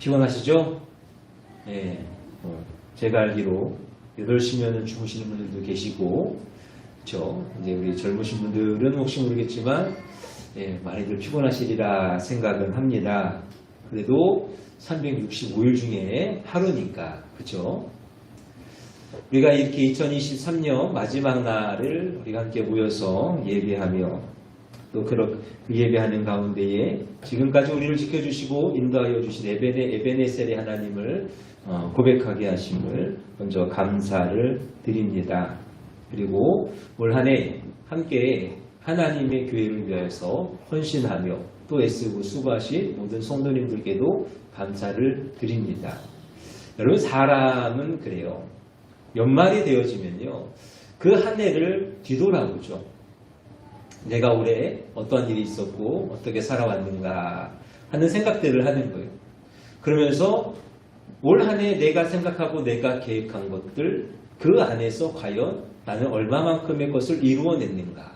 피곤하시죠? 예, 어, 제가 알기로 8시면 주무시는 분들도 계시고, 그쵸? 이제 우리 젊으신 분들은 혹시 모르겠지만, 예, 많이들 피곤하시리라 생각은 합니다. 그래도 365일 중에 하루니까, 그쵸? 우리가 이렇게 2023년 마지막 날을 우리가 함께 모여서 예배하며 또 그렇게 예배하는 가운데에 지금까지 우리를 지켜주시고 인도하여 주신 에베네, 에베네셀의 하나님을 어, 고백하게 하심을 먼저 감사를 드립니다. 그리고 올 한해 함께 하나님의 교회를 위하여서 헌신하며 또 애쓰고 수고하신 모든 성도님들께도 감사를 드립니다. 여러분 사람은 그래요. 연말이 되어지면요. 그 한 해를 뒤돌아보죠. 내가 올해 어떤 일이 있었고 어떻게 살아왔는가 하는 생각들을 하는 거예요. 그러면서 올 한 해 내가 생각하고 내가 계획한 것들 그 안에서 과연 나는 얼마만큼의 것을 이루어냈는가.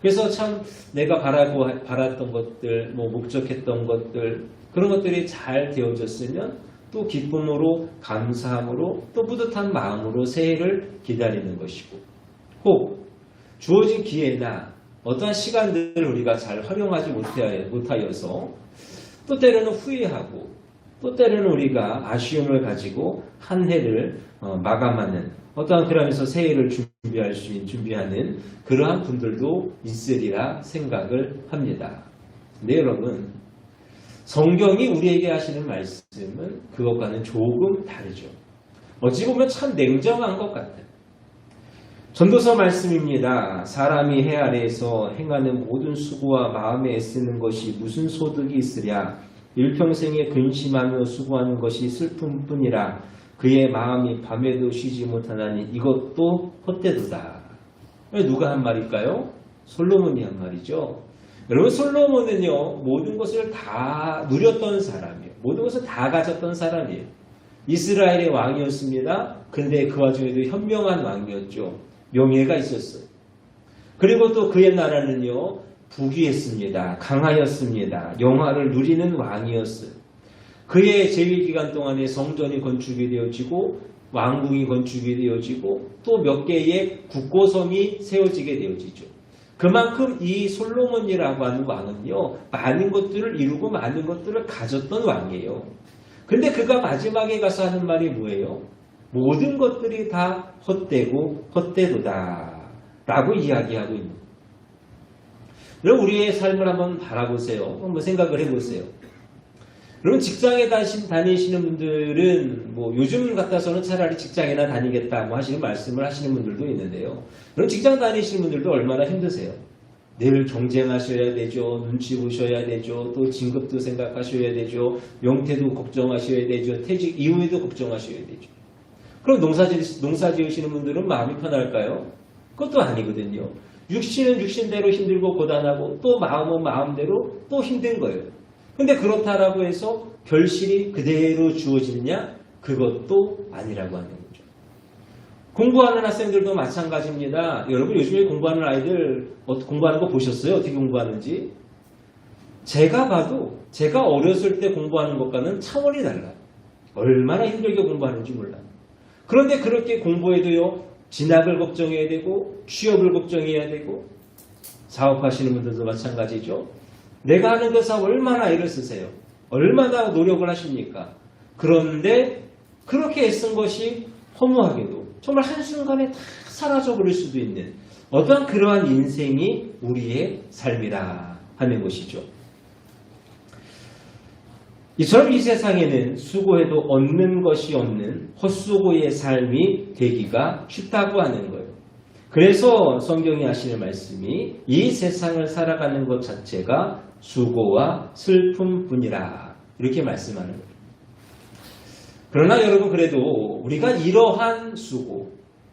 그래서 참 내가 바라고 바랐던 것들, 뭐 목적했던 것들 그런 것들이 잘 되어졌으면 또 기쁨으로 감사함으로 또 뿌듯한 마음으로 새해를 기다리는 것이고 혹 주어진 기회나 어떠한 시간들을 우리가 잘 활용하지 못하여- 못하여서 또 때로는 후회하고 또 때로는 우리가 아쉬움을 가지고 한 해를 어, 마감하는 어떠한 그러면서 새해를 준비할 수 있는 준비하는 그러한 분들도 있으리라 생각을 합니다. 네 여러분 성경이 우리에게 하시는 말씀은 그것과는 조금 다르죠. 어찌 보면 참 냉정한 것 같아요. 전도서 말씀입니다. 사람이 해 아래에서 행하는 모든 수고와 마음에 애쓰는 것이 무슨 소득이 있으랴. 일평생에 근심하며 수고하는 것이 슬픔뿐이라. 그의 마음이 밤에도 쉬지 못하나니 이것도 헛되도다. 누가 한 말일까요? 솔로몬이 한 말이죠. 여러분 솔로몬은요 모든 것을 다 누렸던 사람이에요. 모든 것을 다 가졌던 사람이에요. 이스라엘의 왕이었습니다. 근데 그 와중에도 현명한 왕이었죠. 명예가 있었어요. 그리고 또 그의 나라는요 부귀했습니다. 강하였습니다. 영화를 누리는 왕이었어요. 그의 재위 기간 동안에 성전이 건축이 되어지고 왕궁이 건축이 되어지고 또 몇 개의 국고성이 세워지게 되어지죠. 그만큼 이 솔로몬이라고 하는 왕은요, 많은 것들을 이루고 많은 것들을 가졌던 왕이에요. 근데 그가 마지막에 가서 하는 말이 뭐예요? 모든 것들이 다 헛되고 헛되도다. 라고 이야기하고 있는. 여러분, 우리의 삶을 한번 바라보세요. 한번 생각을 해보세요. 여러분, 직장에 다시- 다니시는 분들은 뭐 요즘 같아서는 차라리 직장에나 다니겠다 뭐 하시는 말씀을 하시는 분들도 있는데요. 여러분, 직장 다니시는 분들도 얼마나 힘드세요? 늘 경쟁하셔야 되죠. 눈치 보셔야 되죠. 또 진급도 생각하셔야 되죠. 명태도 걱정하셔야 되죠. 퇴직 이후에도 걱정하셔야 되죠. 그럼 농사, 지, 농사 지으시는 분들은 마음이 편할까요? 그것도 아니거든요. 육신은 육신대로 힘들고 고단하고 또 마음은 마음대로 또 힘든 거예요. 근데 그렇다라고 해서 결실이 그대로 주어지느냐? 그것도 아니라고 하는 거죠. 공부하는 학생들도 마찬가지입니다. 여러분 요즘에 공부하는 아이들 어, 공부하는 거 보셨어요? 어떻게 공부하는지? 제가 봐도 제가 어렸을 때 공부하는 것과는 차원이 달라요. 얼마나 힘들게 공부하는지 몰라요. 그런데 그렇게 공부해도요, 진학을 걱정해야 되고, 취업을 걱정해야 되고, 사업하시는 분들도 마찬가지죠. 내가 하는 그 사업 얼마나 애를 쓰세요? 얼마나 노력을 하십니까? 그런데 그렇게 애쓴 것이 허무하게도 정말 한순간에 다 사라져버릴 수도 있는 어떠한 그러한 인생이 우리의 삶이라 하는 것이죠. 이처럼 이 세상에는 수고해도 얻는 것이 없는 헛수고의 삶이 되기가 쉽다고 하는 거예요. 그래서 성경이 하시는 말씀이 이 세상을 살아가는 것 자체가 수고와 슬픔뿐이라 이렇게 말씀하는 거예요. 그러나 여러분 그래도 우리가 이러한 수고,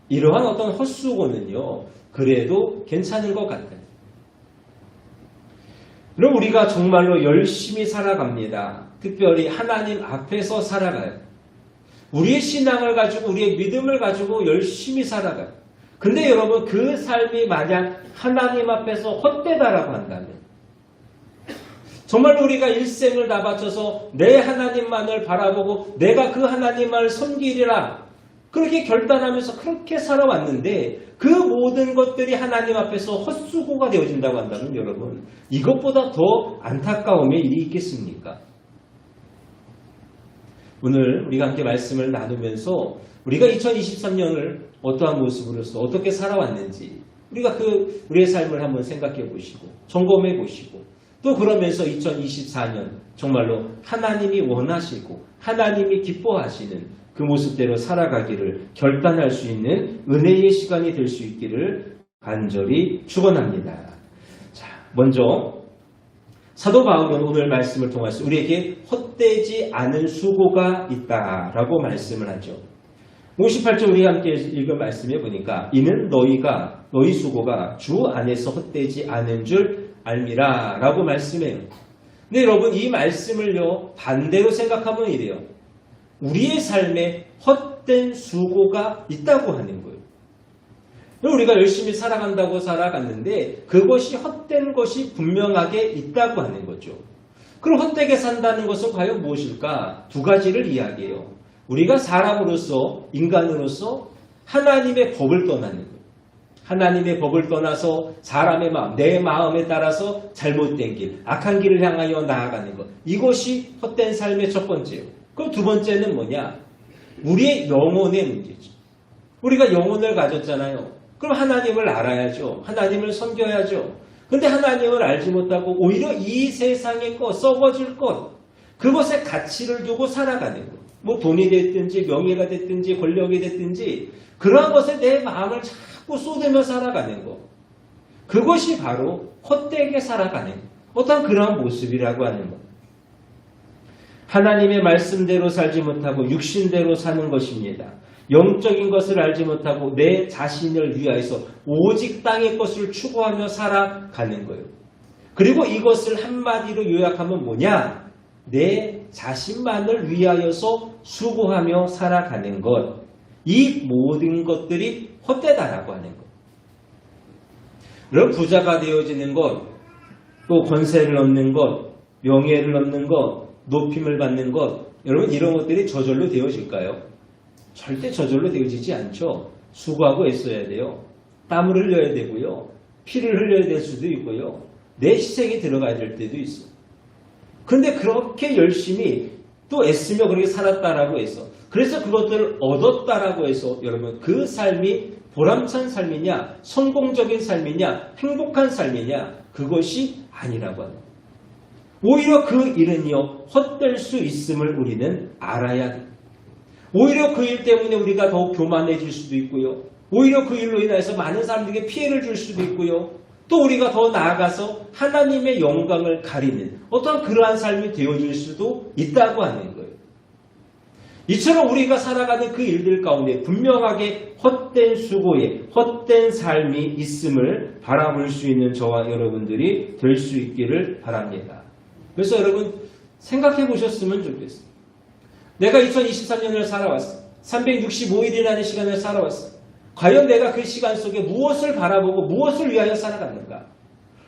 이러한 어떤 헛수고는요, 그래도 괜찮은 것 같아요. 그럼 우리가 정말로 열심히 살아갑니다. 특별히 하나님 앞에서 살아가요. 우리의 신앙을 가지고 우리의 믿음을 가지고 열심히 살아가요. 근데 여러분 그 삶이 만약 하나님 앞에서 헛되다라고 한다면 정말 우리가 일생을 다 바쳐서 내 하나님만을 바라보고 내가 그 하나님을 섬기리라. 그렇게 결단하면서 그렇게 살아왔는데 그 모든 것들이 하나님 앞에서 헛수고가 되어진다고 한다면 여러분 이것보다 더 안타까움의 일이 있겠습니까? 오늘 우리가 함께 말씀을 나누면서 우리가 2023년을 어떠한 모습으로서 어떻게 살아왔는지 우리가 그 우리의 삶을 한번 생각해 보시고 점검해 보시고 또 그러면서 2024년 정말로 하나님이 원하시고 하나님이 기뻐하시는 그 모습대로 살아가기를 결단할 수 있는 은혜의 시간이 될 수 있기를 간절히 축원합니다. 자, 먼저 사도 바울은 오늘 말씀을 통해서 우리에게 헛되지 않은 수고가 있다라고 말씀을 하죠. 58절 우리 함께 읽은 말씀해 보니까 이는 너희가 너희 수고가 주 안에서 헛되지 않은 줄 알미라 라고 말씀해요. 근데 여러분 이 말씀을요 반대로 생각하면 이래요. 우리의 삶에 헛된 수고가 있다고 하는 거예요. 우리가 열심히 살아간다고 살아갔는데 그것이 헛된 것이 분명하게 있다고 하는 거죠. 그럼 헛되게 산다는 것은 과연 무엇일까? 두 가지를 이야기해요. 우리가 사람으로서 인간으로서 하나님의 법을 떠나는. 하나님의 법을 떠나서 사람의 마음, 내 마음에 따라서 잘못된 길, 악한 길을 향하여 나아가는 것. 이것이 헛된 삶의 첫 번째예요. 그럼 두 번째는 뭐냐? 우리의 영혼의 문제죠. 우리가 영혼을 가졌잖아요. 그럼 하나님을 알아야죠. 하나님을 섬겨야죠. 근데 하나님을 알지 못하고 오히려 이 세상의 것, 썩어질 것, 그것에 가치를 두고 살아가는 것. 뭐 돈이 됐든지 명예가 됐든지 권력이 됐든지 그러한 것에 내 마음을 자꾸 쏟으며 살아가는 것. 그것이 바로 헛되게 살아가는 어떤 그러한 모습이라고 하는 것. 하나님의 말씀대로 살지 못하고 육신대로 사는 것입니다. 영적인 것을 알지 못하고 내 자신을 위하여서 오직 땅의 것을 추구하며 살아가는 거예요. 그리고 이것을 한마디로 요약하면 뭐냐? 내 자신만을 위하여서 수고하며 살아가는 것. 이 모든 것들이 헛되다라고 하는 것. 여러분 부자가 되어지는 것, 또 권세를 얻는 것, 명예를 얻는 것, 높임을 받는 것, 여러분 이런 것들이 저절로 되어질까요? 절대 저절로 되어지지 않죠. 수고하고 애써야 돼요. 땀을 흘려야 되고요. 피를 흘려야 될 수도 있고요. 내 희생이 들어가야 될 때도 있어. 그런데 그렇게 열심히 또 애쓰며 그렇게 살았다라고 해서 그래서 그것들을 얻었다라고 해서 여러분 그 삶이 보람찬 삶이냐 성공적인 삶이냐 행복한 삶이냐 그것이 아니라고 합니다. 오히려 그 일은요 헛될 수 있음을 우리는 알아야 돼요. 오히려 그 일 때문에 우리가 더욱 교만해질 수도 있고요. 오히려 그 일로 인해서 많은 사람들에게 피해를 줄 수도 있고요. 또 우리가 더 나아가서 하나님의 영광을 가리는 어떤 그러한 삶이 되어질 수도 있다고 하는 거예요. 이처럼 우리가 살아가는 그 일들 가운데 분명하게 헛된 수고에 헛된 삶이 있음을 바라볼 수 있는 저와 여러분들이 될 수 있기를 바랍니다. 그래서 여러분 생각해 보셨으면 좋겠어요. 내가 2023년을 살아왔어. 365일이라는 시간을 살아왔어. 과연 내가 그 시간 속에 무엇을 바라보고 무엇을 위하여 살아갔는가?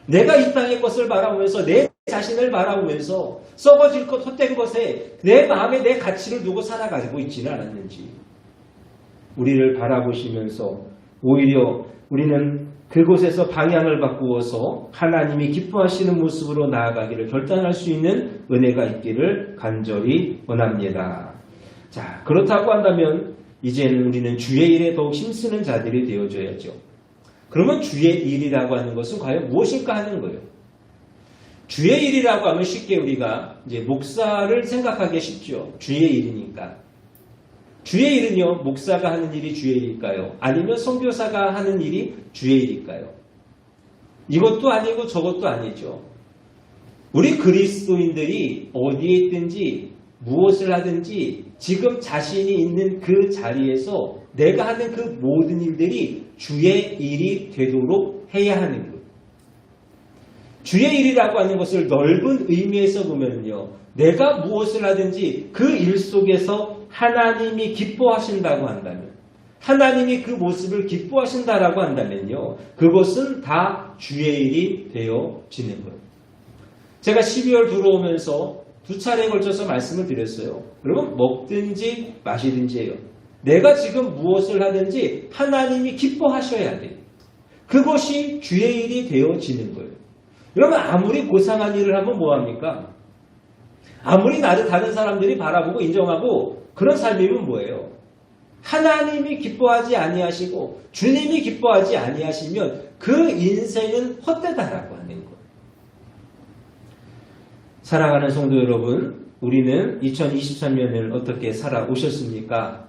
내가 이 땅의 것을 바라보면서 내 자신을 바라보면서 썩어질 것, 헛된 것에 내 마음에 내 가치를 두고 살아가고 있지는 않았는지. 우리를 바라보시면서 오히려 우리는 그곳에서 방향을 바꾸어서 하나님이 기뻐하시는 모습으로 나아가기를 결단할 수 있는 은혜가 있기를 간절히 원합니다. 자, 그렇다고 한다면 이제는 우리는 주의 일에 더욱 힘쓰는 자들이 되어줘야죠. 그러면 주의 일이라고 하는 것은 과연 무엇일까 하는 거예요. 주의 일이라고 하면 쉽게 우리가 이제 목사를 생각하기 쉽죠. 주의 일이니까. 주의 일은요, 목사가 하는 일이 주의 일일까요? 아니면 선교사가 하는 일이 주의 일일까요? 이것도 아니고 저것도 아니죠. 우리 그리스도인들이 어디에 있든지 무엇을 하든지 지금 자신이 있는 그 자리에서 내가 하는 그 모든 일들이 주의 일이 되도록 해야 하는 거예요. 주의 일이라고 하는 것을 넓은 의미에서 보면요. 내가 무엇을 하든지 그 일 속에서 하나님이 기뻐하신다고 한다면, 하나님이 그 모습을 기뻐하신다라고 한다면요. 그것은 다 주의 일이 되어지는 거예요. 제가 12월 들어오면서 두 차례에 걸쳐서 말씀을 드렸어요. 여러분, 먹든지 마시든지 해요. 내가 지금 무엇을 하든지 하나님이 기뻐하셔야 돼요. 그것이 주의 일이 되어지는 거예요. 여러분, 아무리 고상한 일을 하면 뭐합니까? 아무리 나를 다른 사람들이 바라보고 인정하고 그런 삶이면 뭐예요? 하나님이 기뻐하지 아니하시고 주님이 기뻐하지 아니하시면 그 인생은 헛되다라고 하는 거예요. 사랑하는 성도 여러분, 우리는 2023년을 어떻게 살아오셨습니까?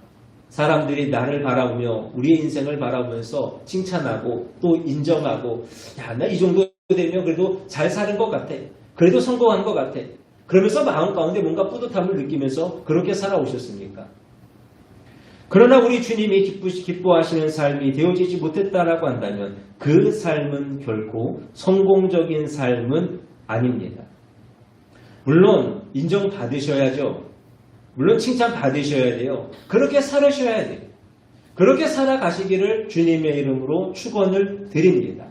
사람들이 나를 바라보며 우리의 인생을 바라보면서 칭찬하고 또 인정하고 야, 나 이 정도 되면 그래도 잘 사는 것 같아. 그래도 성공한 것 같아. 그러면서 마음 가운데 뭔가 뿌듯함을 느끼면서 그렇게 살아오셨습니까? 그러나 우리 주님이 기쁘, 기뻐하시는 삶이 되어지지 못했다라고 한다면 그 삶은 결코 성공적인 삶은 아닙니다. 물론 인정받으셔야죠. 물론 칭찬받으셔야 돼요. 그렇게 살으셔야 돼요. 그렇게 살아가시기를 주님의 이름으로 축원을 드립니다.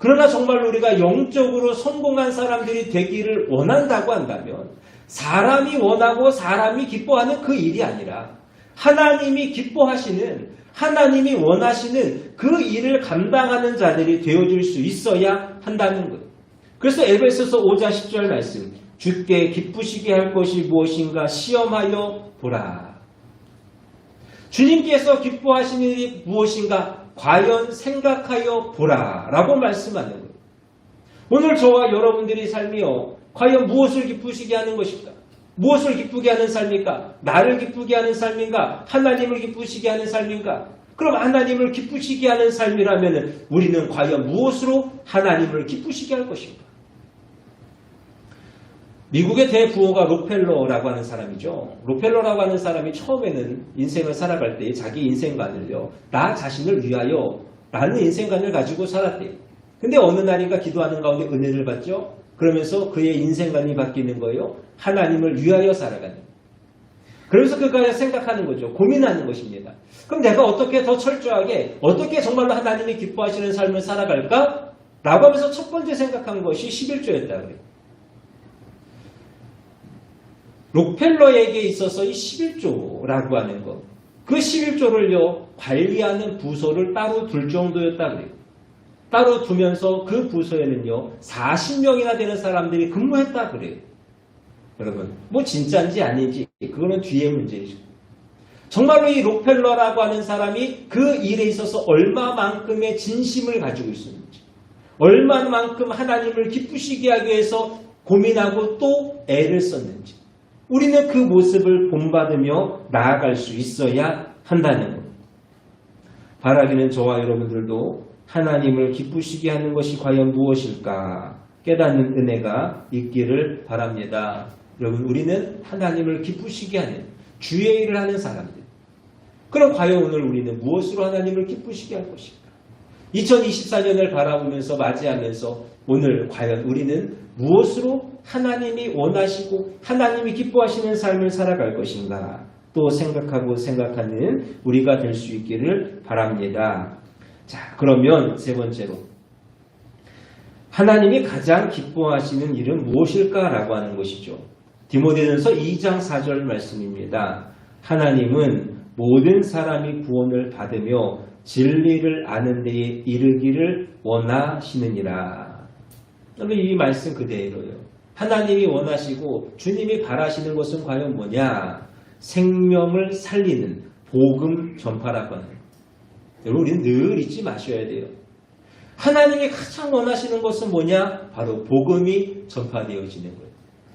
그러나 정말 우리가 영적으로 성공한 사람들이 되기를 원한다고 한다면 사람이 원하고 사람이 기뻐하는 그 일이 아니라 하나님이 기뻐하시는 하나님이 원하시는 그 일을 감당하는 자들이 되어줄 수 있어야 한다는 거예요. 그래서 에베소서 5장 10절 말씀 주께 기쁘시게 할 것이 무엇인가 시험하여 보라. 주님께서 기뻐하시는 일이 무엇인가 과연 생각하여 보라 라고 말씀하는 거예요. 오늘 저와 여러분들의 삶이요. 과연 무엇을 기쁘시게 하는 것일까? 무엇을 기쁘게 하는 삶입니까? 나를 기쁘게 하는 삶인가? 하나님을 기쁘시게 하는 삶인가? 그럼 하나님을 기쁘시게 하는 삶이라면 우리는 과연 무엇으로 하나님을 기쁘시게 할 것인가? 미국의 대부호가 록펠러라고 하는 사람이죠. 록펠러라고 하는 사람이 처음에는 인생을 살아갈 때 자기 인생관을요, 나 자신을 위하여 라는 인생관을 가지고 살았대요. 근데 어느 날인가 기도하는 가운데 은혜를 받죠? 그러면서 그의 인생관이 바뀌는 거예요. 하나님을 위하여 살아가는. 그래서 그가 생각하는 거죠. 고민하는 것입니다. 그럼 내가 어떻게 더 철저하게, 어떻게 정말로 하나님이 기뻐하시는 삶을 살아갈까? 라고 하면서 첫 번째 생각한 것이 11조였다 그래요. 록펠러에게 있어서 이 11조라고 하는 것. 그 11조를요, 관리하는 부서를 따로 둘 정도였다 그래요. 따로 두면서 그 부서에는요, 40명이나 되는 사람들이 근무했다 그래요. 여러분, 뭐 진짜인지 아닌지, 그거는 뒤의 문제이죠. 정말로 이 록펠러라고 하는 사람이 그 일에 있어서 얼마만큼의 진심을 가지고 있었는지, 얼마만큼 하나님을 기쁘시게 하기 위해서 고민하고 또 애를 썼는지, 우리는 그 모습을 본받으며 나아갈 수 있어야 한다는 것. 바라기는 저와 여러분들도 하나님을 기쁘시게 하는 것이 과연 무엇일까 깨닫는 은혜가 있기를 바랍니다. 여러분, 우리는 하나님을 기쁘시게 하는 주의 일을 하는 사람들. 그럼 과연 오늘 우리는 무엇으로 하나님을 기쁘시게 할 것인가? 2024년을 바라보면서 맞이하면서 오늘 과연 우리는 무엇으로 하나님이 원하시고 하나님이 기뻐하시는 삶을 살아갈 것인가 또 생각하고 생각하는 우리가 될 수 있기를 바랍니다. 자, 그러면 세 번째로 하나님이 가장 기뻐하시는 일은 무엇일까라고 하는 것이죠. 디모데전서 2장 4절 말씀입니다. 하나님은 모든 사람이 구원을 받으며 진리를 아는 데에 이르기를 원하시느니라. 여러분 이 말씀 그대로요. 하나님이 원하시고 주님이 바라시는 것은 과연 뭐냐? 생명을 살리는 복음 전파라고 하는. 여러분 우리는 늘 잊지 마셔야 돼요. 하나님이 가장 원하시는 것은 뭐냐? 바로 복음이 전파되어지는 거예요.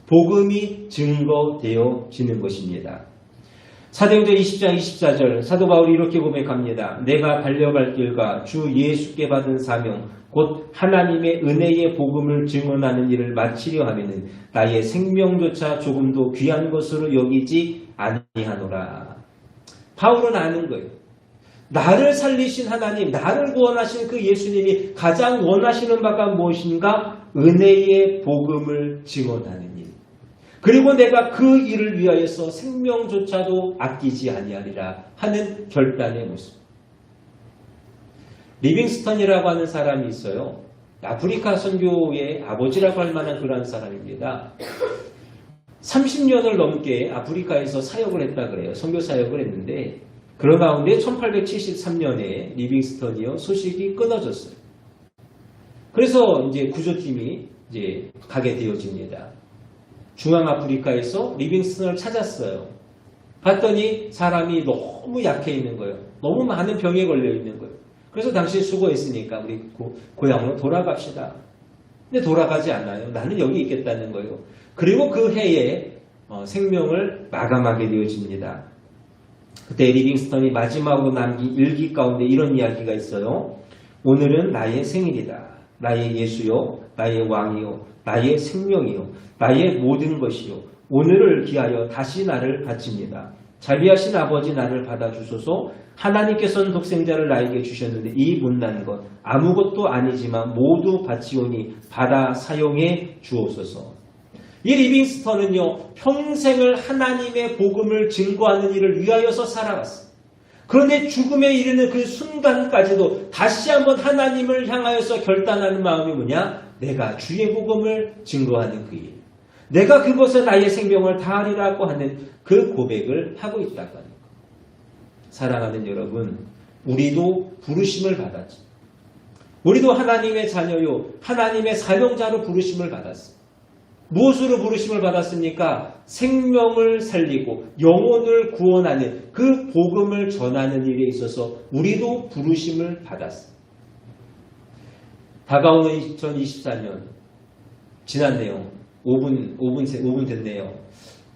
복음이 증거되어지는 것입니다. 사도행전 20장 24절 사도 바울이 이렇게 고백합니다. 내가 달려갈 길과 주 예수께 받은 사명 곧 하나님의 은혜의 복음을 증언하는 일을 마치려 하면은 나의 생명조차 조금도 귀한 것으로 여기지 아니하노라. 바울은 아는 거예요. 나를 살리신 하나님, 나를 구원하신 그 예수님이 가장 원하시는 바가 무엇인가? 은혜의 복음을 증언하는 일. 그리고 내가 그 일을 위하여서 생명조차도 아끼지 아니하리라 하는 결단의 모습. 리빙스턴이라고 하는 사람이 있어요. 아프리카 선교의 아버지라고 할 만한 그러한 사람입니다. 30년을 넘게 아프리카에서 사역을 했다 그래요. 선교 사역을 했는데 그런 가운데 1873년에 리빙스턴이요 소식이 끊어졌어요. 그래서 이제 구조팀이 이제 가게 되어집니다. 중앙 아프리카에서 리빙스턴을 찾았어요. 봤더니 사람이 너무 약해 있는 거예요. 너무 많은 병에 걸려 있는 거예요. 그래서 당신 수고했으니까 우리 고, 고향으로 돌아갑시다. 근데 돌아가지 않아요. 나는 여기 있겠다는 거예요. 그리고 그 해에 어, 생명을 마감하게 되어집니다. 그때 리빙스턴이 마지막으로 남긴 일기 가운데 이런 이야기가 있어요. 오늘은 나의 생일이다. 나의 예수요, 나의 왕이요, 나의 생명이요, 나의 모든 것이요. 오늘을 기하여 다시 나를 바칩니다. 자비하신 아버지 나를 받아주소서 하나님께서는 독생자를 나에게 주셨는데 이 못난 것 아무것도 아니지만 모두 바치오니 받아 사용해 주옵소서. 이 리빙스턴은요 평생을 하나님의 복음을 증거하는 일을 위하여서 살아갔어요. 그런데 죽음에 이르는 그 순간까지도 다시 한번 하나님을 향하여서 결단하는 마음이 뭐냐? 내가 주의 복음을 증거하는 그 일. 내가 그것에 나의 생명을 다하리라고 하는 그 고백을 하고 있다고 하는 것. 사랑하는 여러분, 우리도 부르심을 받았죠. 우리도 하나님의 자녀요, 하나님의 사명자로 부르심을 받았습니다. 무엇으로 부르심을 받았습니까? 생명을 살리고 영혼을 구원하는 그 복음을 전하는 일에 있어서 우리도 부르심을 받았습니다. 다가오는 2024년 지났네요. 5분 5분 5분 됐네요.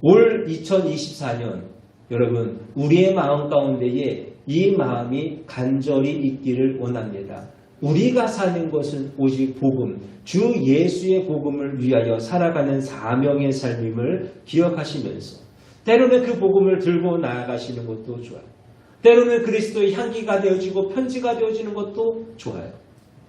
올 2024년 여러분 우리의 마음 가운데에 이 마음이 간절히 있기를 원합니다. 우리가 사는 것은 오직 복음, 주 예수의 복음을 위하여 살아가는 사명의 삶임을 기억하시면서 때로는 그 복음을 들고 나아가시는 것도 좋아요. 때로는 그리스도의 향기가 되어지고 편지가 되어지는 것도 좋아요.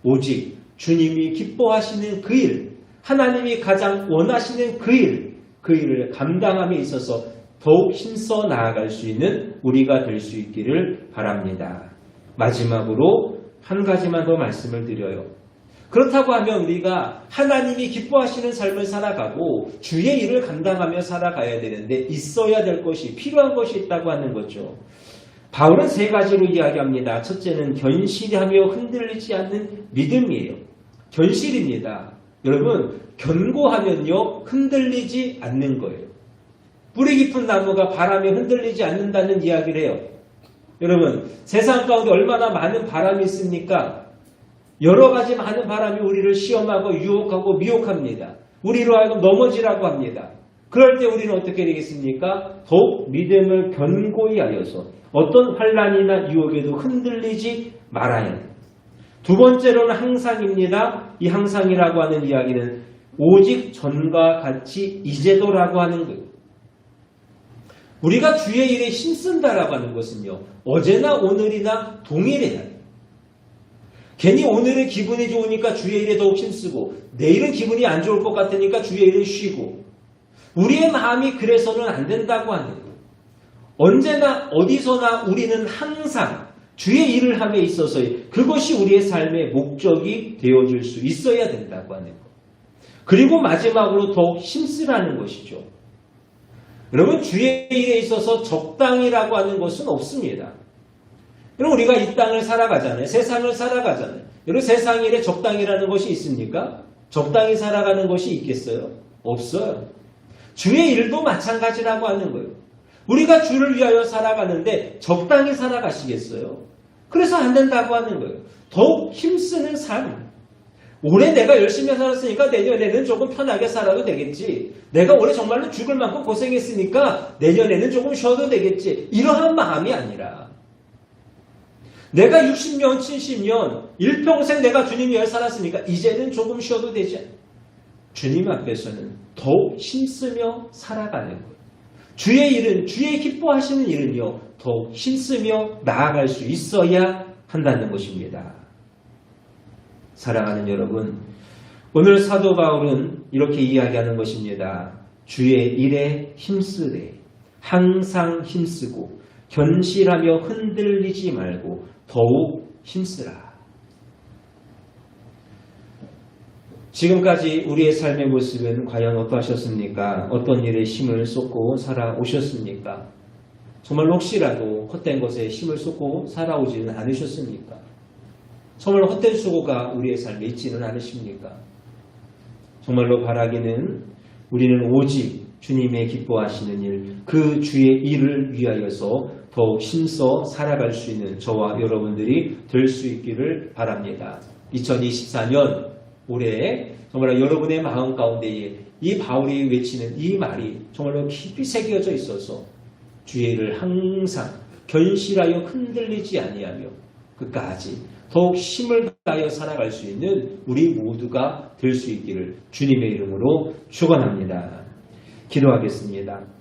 오직 주님이 기뻐하시는 그 일, 하나님이 가장 원하시는 그 일, 그 일을 감당함에 있어서 더욱 힘써 나아갈 수 있는 우리가 될 수 있기를 바랍니다. 마지막으로 한 가지만 더 말씀을 드려요. 그렇다고 하면 우리가 하나님이 기뻐하시는 삶을 살아가고 주의 일을 감당하며 살아가야 되는데 있어야 될 것이 필요한 것이 있다고 하는 거죠. 바울은 세 가지로 이야기합니다. 첫째는 견실하며 흔들리지 않는 믿음이에요. 견실입니다. 여러분, 견고하면요, 흔들리지 않는 거예요. 뿌리 깊은 나무가 바람에 흔들리지 않는다는 이야기를 해요. 여러분, 세상 가운데 얼마나 많은 바람이 있습니까? 여러 가지 많은 바람이 우리를 시험하고 유혹하고 미혹합니다. 우리로 하여금 넘어지라고 합니다. 그럴 때 우리는 어떻게 되겠습니까? 더욱 믿음을 견고히 하여서 어떤 환란이나 유혹에도 흔들리지 말아야 합니다. 두 번째로는 항상입니다. 이 항상이라고 하는 이야기는 오직 전과 같이 이제도라고 하는 거예요. 우리가 주의 일에 힘쓴다라고 하는 것은요. 어제나 오늘이나 동일해야 돼요. 괜히 오늘은 기분이 좋으니까 주의 일에 더욱 힘쓰고 내일은 기분이 안 좋을 것 같으니까 주의 일을 쉬고 우리의 마음이 그래서는 안 된다고 하는 거예요. 언제나 어디서나 우리는 항상 주의 일을 함에 있어서 그것이 우리의 삶의 목적이 되어질 수 있어야 된다고 하는 것. 그리고 마지막으로 더욱 힘쓰라는 것이죠. 여러분 주의 일에 있어서 적당이라고 하는 것은 없습니다. 여러분 우리가 이 땅을 살아가잖아요. 세상을 살아가잖아요. 여러분 세상 일에 적당이라는 것이 있습니까? 적당히 살아가는 것이 있겠어요? 없어요. 주의 일도 마찬가지라고 하는 거예요. 우리가 주를 위하여 살아가는데 적당히 살아가시겠어요? 그래서 안 된다고 하는 거예요. 더욱 힘쓰는 삶. 올해 내가 열심히 살았으니까 내년에는 조금 편하게 살아도 되겠지. 내가 올해 정말로 죽을 만큼 고생했으니까 내년에는 조금 쉬어도 되겠지. 이러한 마음이 아니라 내가 60년, 70년, 일평생 내가 주님 위하여 살았으니까 이제는 조금 쉬어도 되지. 주님 앞에서는 더욱 힘쓰며 살아가는 거예요. 주의 일은, 주의 기뻐하시는 일은요, 더욱 힘쓰며 나아갈 수 있어야 한다는 것입니다. 사랑하는 여러분, 오늘 사도 바울은 이렇게 이야기하는 것입니다. 주의 일에 힘쓰되 항상 힘쓰고 견실하며 흔들리지 말고 더욱 힘쓰라. 지금까지 우리의 삶의 모습은 과연 어떠하셨습니까? 어떤 일에 힘을 쏟고 살아오셨습니까? 정말 혹시라도 헛된 것에 힘을 쏟고 살아오지는 않으셨습니까? 정말 헛된 수고가 우리의 삶에 있지는 않으십니까? 정말로 바라기는 우리는 오직 주님의 기뻐하시는 일, 그 주의 일을 위하여서 더욱 힘써 살아갈 수 있는 저와 여러분들이 될 수 있기를 바랍니다. 2024년 올해 정말 여러분의 마음 가운데에 이 바울이 외치는 이 말이 정말로 깊이 새겨져 있어서 주의 일을 항상 견실하여 흔들리지 아니하며 끝까지 더욱 힘을 다하여 살아갈 수 있는 우리 모두가 될 수 있기를 주님의 이름으로 축원합니다. 기도하겠습니다.